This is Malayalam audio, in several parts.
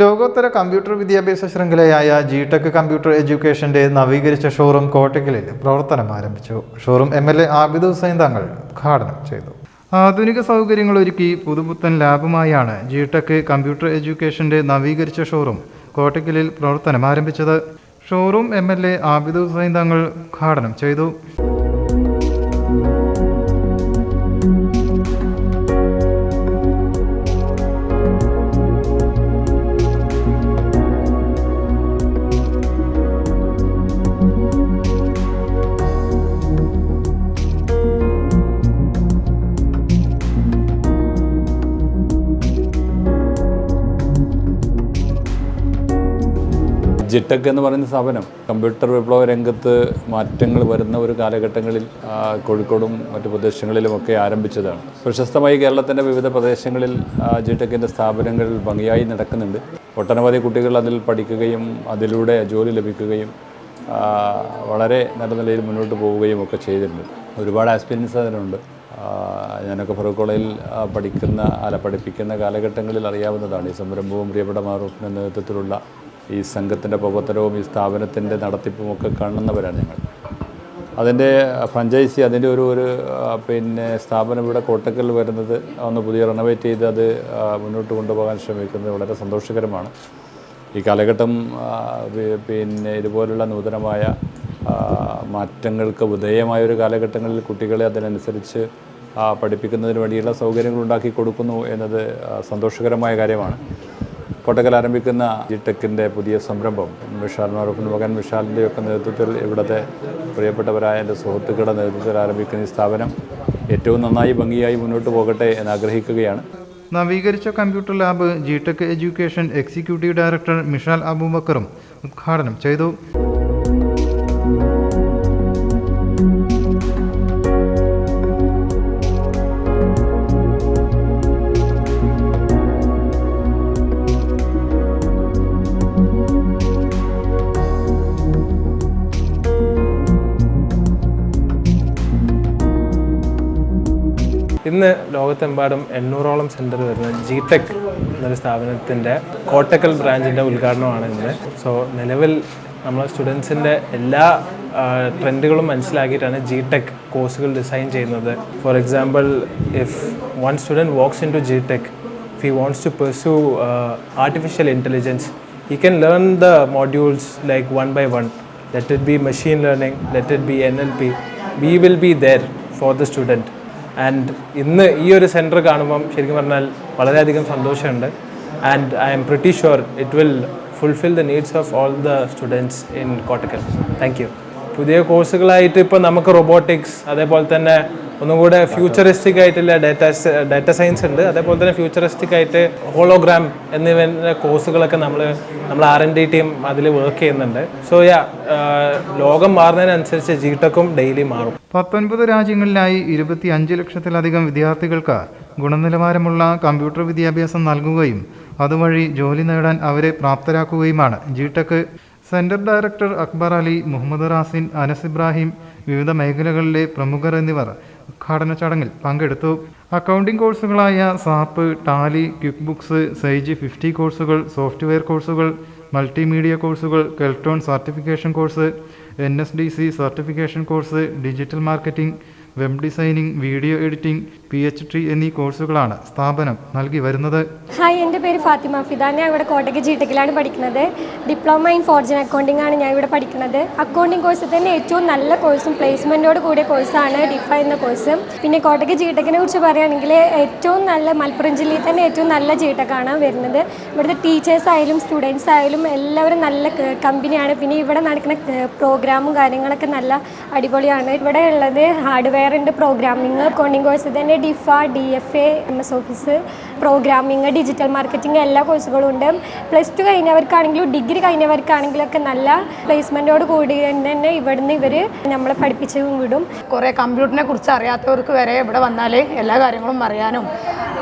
ലോകോത്തര കമ്പ്യൂട്ടർ വിദ്യാഭ്യാസ ശൃംഖലയായ ജി ടെക് കമ്പ്യൂട്ടർ എഡ്യൂക്കേഷന്റെ നവീകരിച്ച ഷോറൂം കോട്ടക്കലിൽ പ്രവർത്തനം ആരംഭിച്ചു. Showroom M L A Abid Hussain Thangal ഉദ്ഘാടനം ചെയ്തു. ആധുനിക സൗകര്യങ്ങൾ ഒരുക്കി പുതുപുത്തൻ ലാബുമായാണ് ജി ടെക് കമ്പ്യൂട്ടർ എഡ്യൂക്കേഷന്റെ നവീകരിച്ച ഷോറൂം കോട്ടക്കലിൽ പ്രവർത്തനം ആരംഭിച്ചത്. Showroom M L A Abid Hussain Thangal ഉദ്ഘാടനം ചെയ്തു. ജിടെക് എന്ന് പറയുന്ന സ്ഥാപനം കമ്പ്യൂട്ടർ വിപ്ലവ രംഗത്ത് മാറ്റങ്ങൾ വരുന്ന ഒരു കാലഘട്ടങ്ങളിൽ കോഴിക്കോടും മറ്റു പ്രദേശങ്ങളിലുമൊക്കെ ആരംഭിച്ചതാണ്. പ്രശസ്തമായി കേരളത്തിന്റെ വിവിധ പ്രദേശങ്ങളിൽ ജിടെക്കിന്റെ സ്ഥാപനങ്ങൾ ഭംഗിയായി നടക്കുന്നുണ്ട്. ഒട്ടനവധി കുട്ടികൾ അതിൽ പഠിക്കുകയും അതിലൂടെ ജോലി ലഭിക്കുകയും വളരെ നല്ല നിലയിൽ മുന്നോട്ട് പോവുകയും ഒക്കെ ചെയ്തിട്ടുണ്ട്. ഒരുപാട് ആക്സ്പീരിയൻസ് അതിനുണ്ട് ഞാനൊക്കെ ഫറൂഖ് കോളേജിൽ പഠിക്കുന്ന അല്ല പഠിപ്പിക്കുന്ന കാലഘട്ടങ്ങളിൽ അറിയാവുന്നതാണ് ഈ സംരംഭവും പ്രിയപ്പെട്ട മാറൂഫിന്റെ നേതൃത്വത്തിലുള്ള ഈ സംഘത്തിന്റെ പ്രവർത്തനവും ഈ സ്ഥാപനത്തിന്റെ നടത്തിപ്പും ഒക്കെ കാണുന്നവരാണ് ഞങ്ങൾ. അതിന്റെ ഫ്രഞ്ചൈസി അതിന്റെ ഒരു ഒരു പിന്നെ സ്ഥാപനം ഇവിടെ കോട്ടക്കൽ വരുന്നത് ഒന്ന് പുതിയ റെനോവേറ്റ് ചെയ്ത് അത് മുന്നോട്ട് കൊണ്ടുപോകാൻ ശ്രമിക്കുന്നത് വളരെ സന്തോഷകരമാണ്. ഈ കാലഘട്ടം പിന്നെ ഇതുപോലുള്ള നൂതനമായ മാറ്റങ്ങൾക്ക് വിധേയമായ ഒരു കാലഘട്ടങ്ങളിൽ കുട്ടികളെ അതിനനുസരിച്ച് പഠിപ്പിക്കുന്നതിന് വേണ്ടിയുള്ള സൗകര്യങ്ങൾ ഉണ്ടാക്കി കൊടുക്കുന്നു എന്നത് സന്തോഷകരമായ കാര്യമാണ്. കോട്ടക്കൽ ആരംഭിക്കുന്ന ജിടെക്കിന്റെ പുതിയ സംരംഭം വിശാൽ മാറൂഫിന്റെ മകൻ വിശാലിന്റെ ഒക്കെ നേതൃത്വത്തിൽ ഇവിടുത്തെ പ്രിയപ്പെട്ടവരായ എന്റെ സുഹൃത്തുക്കളുടെ നേതൃത്വത്തിൽ ആരംഭിക്കുന്ന ഈ സ്ഥാപനം ഏറ്റവും നന്നായി ഭംഗിയായി മുന്നോട്ട് പോകട്ടെ എന്ന് ആഗ്രഹിക്കുകയാണ്. നവീകരിച്ച computer lab G tech education executive director Mishal അബൂബക്കറും ഉദ്ഘാടനം ചെയ്തു. ഇന്ന് ലോകത്തെമ്പാടും എണ്ണൂറോളം സെന്റർ വരുന്ന ജി ടെക് എന്നൊരു സ്ഥാപനത്തിന്റെ കോട്ടക്കൽ ബ്രാഞ്ചിന്റെ ഉദ്ഘാടനമാണ് ഇന്ന് സോ നിലവിൽ നമ്മളെ സ്റ്റുഡൻസിന്റെ എല്ലാ ട്രെൻഡുകളും മനസ്സിലാക്കിയിട്ടാണ് ജി ടെക് കോഴ്സുകൾ ഡിസൈൻ ചെയ്യുന്നത് for example if one student works in to G TEC if he to to artificial intelligence he can he can learn the one like one by one. Let it be machine learning, let it be NLP. We will be there for the student. And ഇന്ന് ഈ ഒരു സെന്റർ കാണുമ്പം ശരിക്കും പറഞ്ഞാൽ വളരെയധികം സന്തോഷമുണ്ട്. And I'm pretty sure it will fulfil the needs of all the students in Kottakkal thank you പുതിയ കോഴ്സുകളായിട്ട് ഇപ്പോൾ നമുക്ക് റോബോട്ടിക്സ് അതേപോലെ തന്നെ ഒന്നും കൂടെ ഫ്യൂച്ചറിസ്റ്റിക് ആയിട്ടുള്ള ഡാറ്റ ഡാറ്റ സയൻസ് ഉണ്ട്. അതേപോലെ തന്നെ ഫ്യൂച്ചറിസ്റ്റിക് ആയിട്ട് ഹോളോഗ്രാം എന്നിവ കോഴ്സുകളൊക്കെ നമ്മൾ നമ്മൾ ആർ എൻ ഡി ടീം അതിൽ വർക്ക് ചെയ്യുന്നുണ്ട്. സോ യാ ലോകം മാറുന്നതിനനുസരിച്ച് ജീട്ടക്കും ടെക്കും ഡെയിലി മാറും. പത്തൊൻപത് രാജ്യങ്ങളിലായി ഇരുപത്തി അഞ്ച് ലക്ഷത്തിലധികം വിദ്യാർത്ഥികൾക്ക് ഗുണനിലവാരമുള്ള കമ്പ്യൂട്ടർ വിദ്യാഭ്യാസം നൽകുകയും അതുവഴി ജോലി നേടാൻ അവരെ പ്രാപ്തരാക്കുകയുമാണ്. G tech director Akbar Ali Muhammad Razin Anas Ibrahim വിവിധ മേഖലകളിലെ പ്രമുഖർ എന്നിവർ ഉദ്ഘാടന ചടങ്ങിൽ പങ്കെടുത്തു. അക്കൗണ്ടിംഗ് കോഴ്സുകളായ സാപ്പ് ടാലി ക്വിക്ക് ബുക്സ് സൈജി ഫിഫ്റ്റി കോഴ്സുകൾ സോഫ്റ്റ്വെയർ കോഴ്സുകൾ മൾട്ടിമീഡിയ കോഴ്സുകൾ Keltron certification course N S D C certification course digital marketing web designing video editing P H D എന്നീ കോഴ്സുകളാണ് സ്ഥാപനം നൽകി വരുന്നത്. ഹായ് എന്റെ പേര് ഫാത്തിമ ഫിദ. ഞാൻ ഇവിടെ കോട്ടയ്ക്ക് ജി ടെക്കിലാണ് പഠിക്കുന്നത്. ഡിപ്ലോമ ഇൻ ഫോർജൻ അക്കൗണ്ടിംഗ് ആണ് ഞാൻ ഇവിടെ പഠിക്കുന്നത്. അക്കൗണ്ടിംഗ് കോഴ്സ് തന്നെ ഏറ്റവും നല്ല കോഴ്സും പ്ലേസ്മെന്റോട് കൂടിയ കോഴ്സാണ് ഡിഫ എന്ന കോഴ്സ് പിന്നെ കോട്ടയ്ക്ക് ജി ടെക്കിനെ കുറിച്ച് പറയുകയാണെങ്കിൽ ഏറ്റവും നല്ല മലപ്പുറം ജില്ലയിൽ തന്നെ ഏറ്റവും നല്ല ജി ടെക്കാണ് വരുന്നത്. ഇവിടുത്തെ ടീച്ചേഴ്സ് ആയാലും സ്റ്റുഡൻസ് ആയാലും എല്ലാവരും നല്ല കമ്പനിയാണ് പിന്നെ ഇവിടെ നടക്കുന്ന പ്രോഗ്രാമും കാര്യങ്ങളൊക്കെ നല്ല അടിപൊളിയാണ്. ഇവിടെ ഉള്ളത് ഹാർഡ്വെയർ ഉണ്ട് പ്രോഗ്രാമിംഗ് അക്കൗണ്ടിങ് കോഴ്സ് തന്നെ ഡിഫ D F A M S office programming digital marketing എല്ലാ കോഴ്സുകളും ഉണ്ട്. പ്ലസ് ടു കഴിഞ്ഞവർക്കാണെങ്കിലും ഡിഗ്രി കഴിഞ്ഞവർക്കാണെങ്കിലും ഒക്കെ നല്ല പ്ലേസ്മെന്റോട് കൂടി തന്നെ ഇവിടുന്ന് ഇവർ നമ്മളെ പഠിപ്പിച്ച് വിടും. കുറേ കമ്പ്യൂട്ടറിനെ കുറിച്ച് അറിയാത്തവർക്ക് വരെ ഇവിടെ വന്നാൽ എല്ലാ കാര്യങ്ങളും അറിയാനും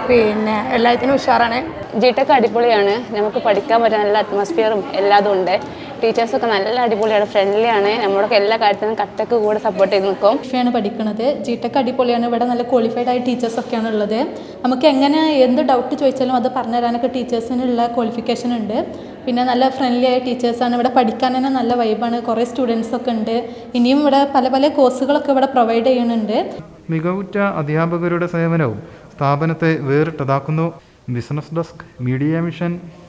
പിന്നെ എല്ലാത്തിനും ഉഷാറാണ്. ജി ടെക് അടിപൊളിയാണ്. നമുക്ക് പഠിക്കാൻ പറ്റുന്ന നല്ല അറ്റ്മോസ്ഫിയറും എല്ലാതും ഉണ്ട്. ടീച്ചേഴ്സൊക്കെ നല്ല അടിപൊളിയാണ് ഫ്രണ്ട്ലിയാണ് നമ്മളൊക്കെ എല്ലാ കാര്യത്തിനും കട്ടക്ക് കൂടെ സപ്പോർട്ട് ചെയ്ത് നിൽക്കും. ആണ് പഠിക്കുന്നത് ജി ടെക് അടിപൊളിയാണ്. ഇവിടെ നല്ല ക്വാളിഫൈഡ് ആയ ടീച്ചേഴ്സൊക്കെയാണ് ഉള്ളത്. നമുക്ക് എങ്ങനെ എന്ത് ഡൗട്ട് ചോദിച്ചാലും അത് പറഞ്ഞു തരാനൊക്കെ ടീച്ചേഴ്സിനുള്ള ക്വാളിഫിക്കേഷൻ ഉണ്ട്. പിന്നെ നല്ല ഫ്രണ്ട്ലി ആയ ടീച്ചേഴ്സാണ് ഇവിടെ പഠിക്കാൻ തന്നെ നല്ല വൈബാണ് കുറേ സ്റ്റുഡൻസ് ഒക്കെ ഉണ്ട്. ഇനിയും ഇവിടെ പല പല കോഴ്സുകളൊക്കെ ഇവിടെ പ്രൊവൈഡ് ചെയ്യുന്നുണ്ട്. മികവുറ്റ അധ്യാപകരുടെ സേവനവും സ്ഥാപനത്തെ വേറിട്ടതാക്കുന്നു. Business desk media mission.